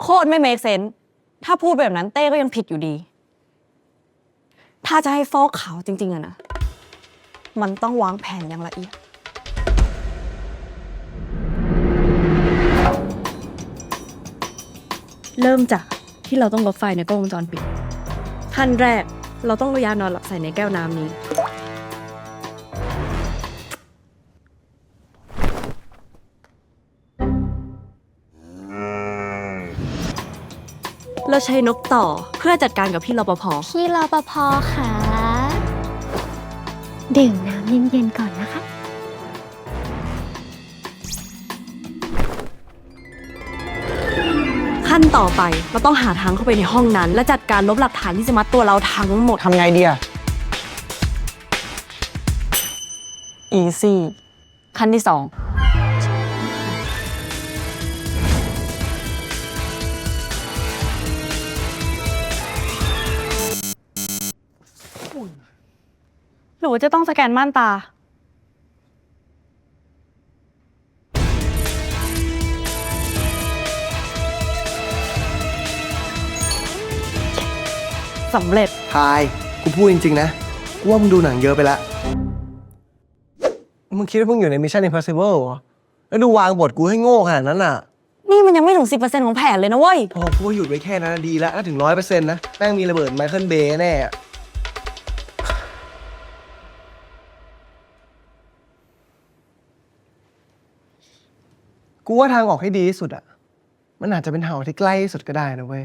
โคตรไม่ make sense ถ้าพูดแบบนั้นเต้ก็ยังผิดอยู่ดี ถ้าจะให้ฟอกขาวจริง ๆอะนะ มันต้องวางแผนอย่างละเอียด เริ่มจากที่เราต้องลบไฟในกล้องวงจรปิดขั้นแรกเราต้องเอายานอนหลับใส่ในแก้วน้ำนี้ เราใช้นกต่อเพื่อจัดการกับพี่รปภพี่รปภค่ะดื่มน้ำเย็นๆก่อนนะคะ ขั้นต่อไปเราต้องหาทางเข้าไปในห้องนั้น และจัดการลบหลักฐานที่จะมัดตัวเราทั้งหมด ทำไงดีอะ easy ขั้นที่สอง หรือว่าจะต้องสแกนม่านตา สำเร็จ ทาย กูพูดจริง ๆ นะ กูว่ามึงดูหนังเยอะไปละมึงคิดว่ามึงอยู่ใน Mission Impossible เหรอ แล้วดูวางบทกูให้โง่ขนาดนั้นอะ นี่มันยังไม่ถึง 10%ของแผนเลยนะเว้ย พอกูว่าหยุดไว้แค่นั้นนะดีแล้วถ้าถึงร้อยเปอร์เซ็นต์นะ แม่งมีระเบิดไมเคิลเบย์แน่อะ กูว่าทางออกให้ดีที่สุดอะมันอาจจะเป็นทางออกที่ใกล้ที่สุดก็ได้นะเว้ย